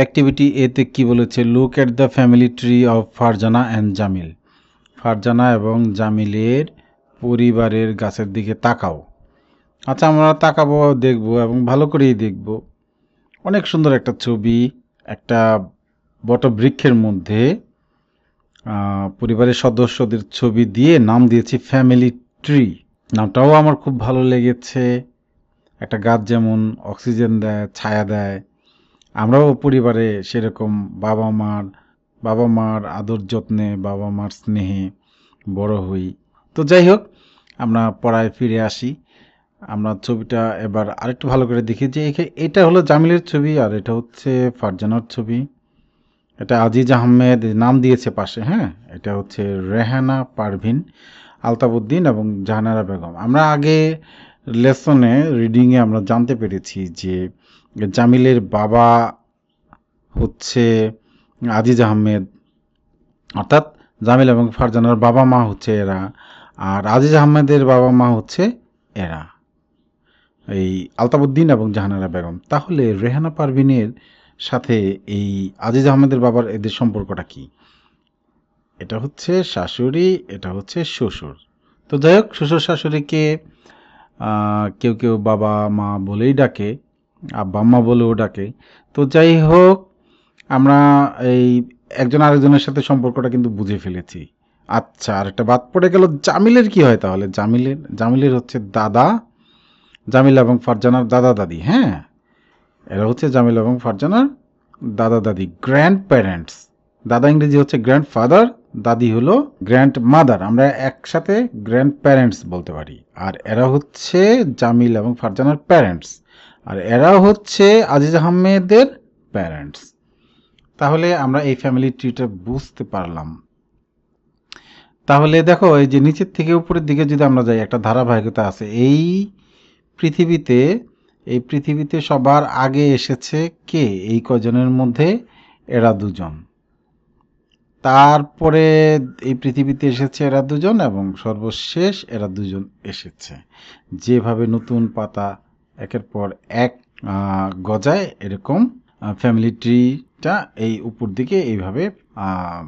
Activity এতে কি বলেছে? Look at the family tree of Farzana and Jamil Farzana এবং জামিলের পরিবারের গাছের দিকে তাকাও। আচ্ছা আমরা তাকাবো, দেখব এবং ভালো করেই দেখব। অনেক সুন্দর একটা ছবি, একটা বটবৃক্ষের মধ্যে পরিবারের সদস্যদের ছবি দিয়ে নাম দিয়েছি ফ্যামিলি ট্রি নামটাও আমার খুব ভালো লেগেছে। একটা গাছ যেমন অক্সিজেন দেয়, ছায়া দেয় আমরাও পরিবারে সেরকম বাবা মার বাবা মার আদর যত্নে বাবা মার স্নেহে বড় হই। তো যাই হোক, আমরা পড়ায় ফিরে আসি। আমরা ছবিটা এবার আরেকটু ভালো করে দেখি যে এটা হলো জামিলের ছবি আর এটা হচ্ছে ফারজানার ছবি। এটা আজিজ আহমেদ নাম দিয়েছে পাশে হ্যাঁ? এটা হচ্ছে রেহানা পারভিন আলতাবুদ্দিন এবং জাহানারা বেগম। আমরা আগে লেসনে, রিডিংয়ে আমরা জানতে পেরেছি যে জামিলের বাবা হচ্ছে আজিজ আহমেদ। অর্থাৎ জামিল এবং ফারজানার বাবা মা হচ্ছে এরা। আর আজিজ আহমেদের বাবা মা হচ্ছে এরা। এই আলতাবুদ্দিন এবং জাহানারা বেগম। তাহলে রেহানা পারভিনের সাথে এই আজিজ আহমেদের বাবার এদের সম্পর্কটা কি? এটা হচ্ছে শাশুড়ি, এটা হচ্ছে শ্বশুর। তো যাই হোক, শ্বশুর শাশুড়িকে কেউ কেউ বাবা মা বলেই ডাকে। আব্বা আম্মা বলেও ডাকে তো যাই হোক, আমরা এই একজন আরেকজনের সাথে সম্পর্কটা কিন্তু বুঝে ফেলেছি। আচ্ছা আর একটা বাদ পড়ে গেল, জামিলের কি হয় তাহলে? জামিলের জামিলের হচ্ছে দাদা, জামিল এবং ফারজানার দাদা দাদি হ্যাঁ? এরা হচ্ছে জামিল এবং ফারজানার দাদা দাদি, গ্র্যান্ড প্যারেন্টস। দাদা ইংরেজি হচ্ছে গ্র্যান্ড ফাদার, দাদি হলো গ্র্যান্ড মাদার। আমরা একসাথে গ্র্যান্ড প্যারেন্টস বলতে পারি। আর এরা হচ্ছে জামিল এবং ফারজানার প্যারেন্টস। আর এরা হচ্ছে আজিজ আহমেদের প্যারেন্টস তাহলে আমরা এই ফ্যামিলি ট্রিটা বুঝতে পারলাম। তাহলে দেখো, এই যে নিচের থেকে উপরের দিকে যদি আমরা যাই, একটা ধারাবাহিকতা আছে। এই পৃথিবীতে এই পৃথিবীতে সবার আগে এসেছে কে? এই কজনের মধ্যে এরা দুজন। তারপরে এই পৃথিবীতে এসেছে এরা দুজন এবং সর্বশেষ এরা দুজন এসেছে। যেভাবে নতুন পাতা একের পর এক গজায় এরকম ফ্যামিলি ট্রিটা এই উপর দিকে এইভাবে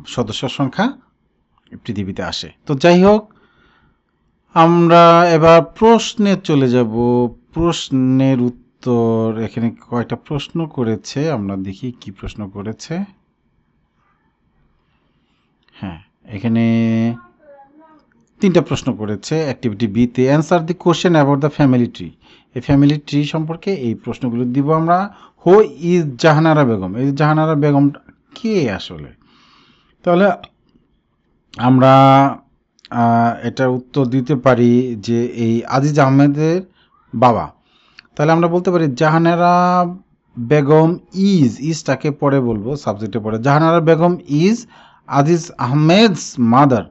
সদস্য সংখ্যা পৃথিবীতে আসে। তো যাই হোক, আমরা এবার প্রশ্নে চলে যাব। প্রশ্নের উত্তর, এখানে কয়টা প্রশ্ন করেছে, আমরা দেখি কি প্রশ্ন করেছে। হ্যাঁ এখানে তিনটা প্রশ্ন করেছে অ্যাক্টিভিটি বিতে answer the question about the family tree এই ফ্যামিলি ট্রি সম্পর্কে এই প্রশ্নগুলো দিব আমরা। হো ইজ জাহানারা বেগম এই জাহানারা বেগম কে আসলে? তাহলে আমরা এটার উত্তর দিতে পারি যে এই আজিজ আহমেদের বাবা। তাহলে আমরা বলতে পারি জাহানারা বেগম ইজ ইজটাকে পরে বলব সাবজেক্টে পরে। জাহানারা বেগম ইজ আজিজ আহমেদস মাদার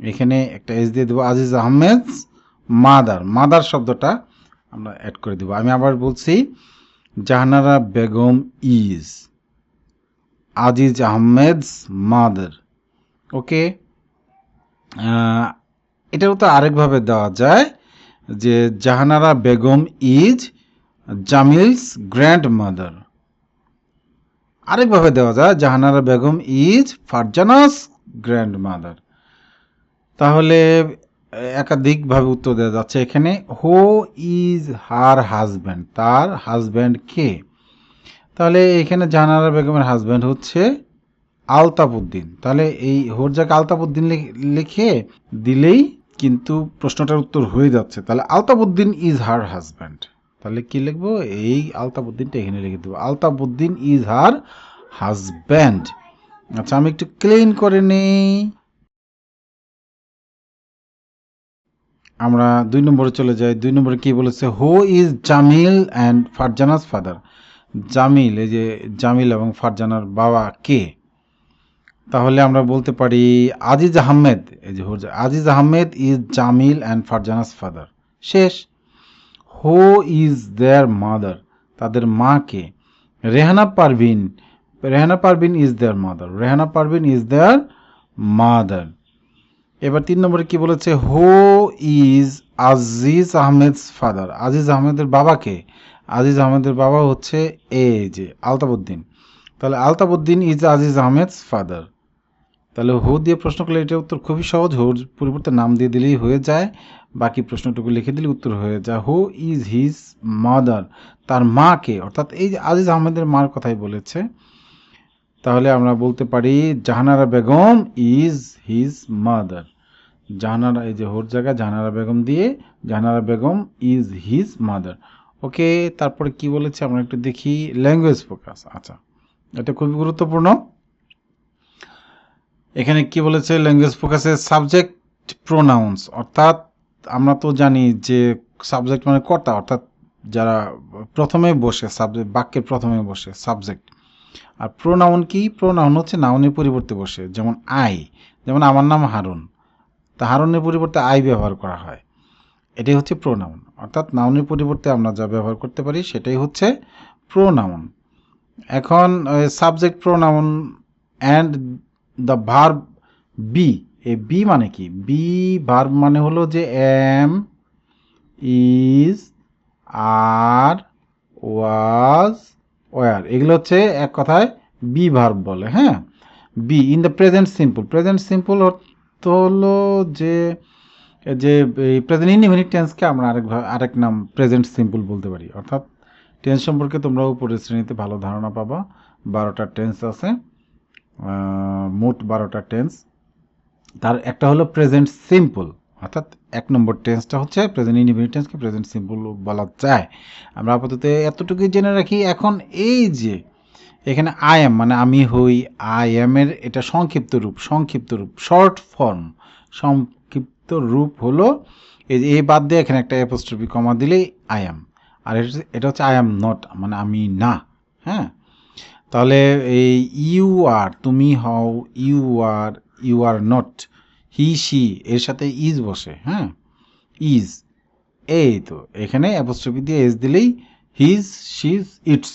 এখানে একটা এজ দিয়ে দেবো আজিজ আহমেদ, মাদার। মাদার শব্দটা আমরা অ্যাড করে দেবো। আমি আবার বলছি, Jahanara Begum is Aziz Ahmed's mother. Okay এটাও তো আরেকভাবে দেওয়া যায় যে Jahanara Begum is Jamil's grandmother আরেকভাবে দেওয়া যায়, Jahanara Begum is Farzana's grandmother তাহলে একাধিকভাবে উত্তর দেওয়া যাচ্ছে এখানে হো ইজ হার হাজব্যান্ড তার হাজব্যান্ড কে? তাহলে এখানে জাহানারা বেগমের হাজব্যান্ড হচ্ছে আলতাফউদ্দিন তাহলে এই হোর জায়গায় আলতাফউদ্দিন লিখ- দিলেই কিন্তু প্রশ্নটার উত্তর হয়ে যাচ্ছে। তাহলে আলতাফউদ্দিন ইজ হার হাজব্যান্ড তাহলে কি লিখব? এই আলতাফউদ্দিনটা এখানে লিখে দেবো। আলতাফউদ্দিন ইজ হার হাজব্যান্ড আচ্ছা আমি একটু ক্লিন করে নেই। আমরা দুই নম্বরে চলে যাই। দুই নম্বরে কি বলেছে who is Jamil and Farzana's father Jamil, এই যে জামিল এবং ফারজানার বাবা কে? তাহলে আমরা বলতে পারি আজিজ আহমেদ, এই যে Aziz Ahmed is Jamil and Farzana's father শেষ। হু ইজ দেয়ার মাদার তাদের মা কে? Rehana Parvin Rehana Parvin is their mother Rehana Parvin is their mother এবার তিন নম্বরে কি বলেছে who is Aziz Ahmed's father Aziz আহমেদের বাবাকে। আজিজ আহমেদের বাবা হচ্ছে এ যে আলতাবুদ্দিন তাহলে আলতাবুদ্দিন ইজ আজিজ আহমেদস ফাদার তাহলে হু দিয়ে প্রশ্ন করলে এটা উত্তর খুবই সহজ হুর পরিবর্তে নাম দিয়ে দিলেই হয়ে যায়। বাকি প্রশ্নটুকু লিখে দিলে উত্তর হয়ে যায়। হু ইজ হিজ মাদার তার মাকে, অর্থাৎ এই যে আজিজ আহমেদের মার কথাই বলেছে। তাহলে আমরা বলতে পারি, Jahanara Begum is his mother Jahanara, এই যে হোর জায়গায় জাহানারা বেগম দিয়ে Jahanara Begum is his mother okay, তারপরে কি বলেছে আমরা একটু দেখি ল্যাঙ্গুয়েজ ফোকাস আচ্ছা। এটা খুবই গুরুত্বপূর্ণ। এখানে কি বলেছে ল্যাঙ্গুয়েজ ফোকাসে সাবজেক্ট প্রোনাউন্স অর্থাৎ আমরা তো জানি যে সাবজেক্ট মানে কর্তা, অর্থাৎ যারা প্রথমে বসে সাবজেক্ট বাক্যের প্রথমে বসে সাবজেক্ট আর প্রোনাউন কি? প্রোনাউন হচ্ছে নাউনের পরিবর্তে বসে, যেমন আই যেমন আমার নাম হারুন। তা হারুনের পরিবর্তে আই ব্যবহার করা হয়। এটাই হচ্ছে প্রোনাউন অর্থাৎ নাউনের পরিবর্তে আমরা যা ব্যবহার করতে পারি, সেটাই হচ্ছে প্রোনাউন এখন subject pronoun and the verb be A be মানে কি? বি ভার্ব মানে হলো যে am is are was were. এগুলো হচ্ছে এক কথায় বি ভার্ব বলে হ্যাঁ? Be in the present simple present simple অর্থ হলো যে যে প্রেজেন্ট ইনডিফিনিট টেন্সকে আমরা আরেক আরেক নাম প্রেজেন্ট সিম্পল বলতে পারি। অর্থাৎ টেন্স সম্পর্কে তোমরা উপরের শ্রেণীতে ভালো ধারণা পাবা। বারোটা টেন্স আছে মোট বারোটা টেন্স তার একটা হলো প্রেজেন্ট সিম্পল অর্থাৎ এক নম্বর টেন্সটা হচ্ছে প্রেজেন্ট ইনডিফিনিট টেন্সকে প্রেজেন্ট সিম্পল বলা যায়। আমরা আপাতত এতটুকুই জেনে রাখি, এখন এই যে এখানে আই এম মানে আমি হই আই এম এর এটা সংক্ষিপ্ত রূপ সংক্ষিপ্ত রূপ শর্ট ফর্ম সংক্ষিপ্ত রূপ হলো এই যে এই বাদ দিয়ে এখানে একটা অ্যাপোস্ট্রফি কমা দিলেই আই এম আর এটা হচ্ছে আই এম নট মানে আমি না হ্যাঁ? তাহলে এই ইউ আর তুমি হও you are you are not he she এর সাথে ইজ বসে হ্যাঁ? ইজ এই তো, এখানে অ্যাপোস্ট্রফি দিয়ে এস দিলেই হিজ শিজ ইটস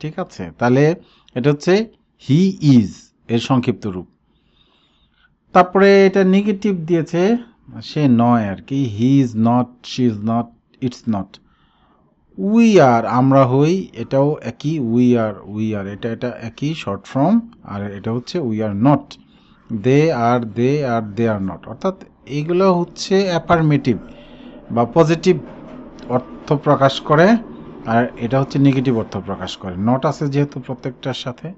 ঠিক আছে? তাহলে এটা হচ্ছে হি ইজ এর সংক্ষিপ্ত রূপ। তারপরে এটা নেগেটিভ দিয়েছে, সে নয় আর কি he is not she is not it's not we are আমরা হই, এটাও একই উই আর উই আর এটা এটা একই শর্ট ফর্ম আর এটা হচ্ছে we are not they are they are they are not. অর্থাৎ এইগুলো হচ্ছে অ্যাফার্মেটিভ বা পজিটিভ অর্থ প্রকাশ করে আর এটা হচ্ছে নেগেটিভ অর্থ প্রকাশ করে। নট আছে যেহেতু প্রত্যেকটার সাথে।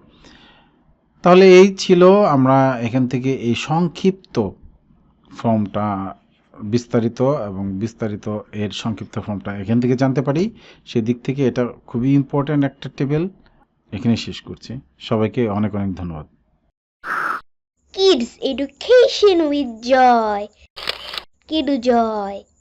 তাহলে এই ছিল আমরা এখান থেকে এই সংক্ষিপ্ত ফর্মটা বিস্তারিত এবং বিস্তারিত এর সংক্ষিপ্ত ফর্মটা এখান থেকে জানতে পারি। সেদিক থেকে এটা খুবই ইম্পর্ট্যান্ট একটা টেবিল এখানে শেষ করছি। সবাইকে অনেক অনেক ধন্যবাদ। Kids Education with Joy. Kidu Joy.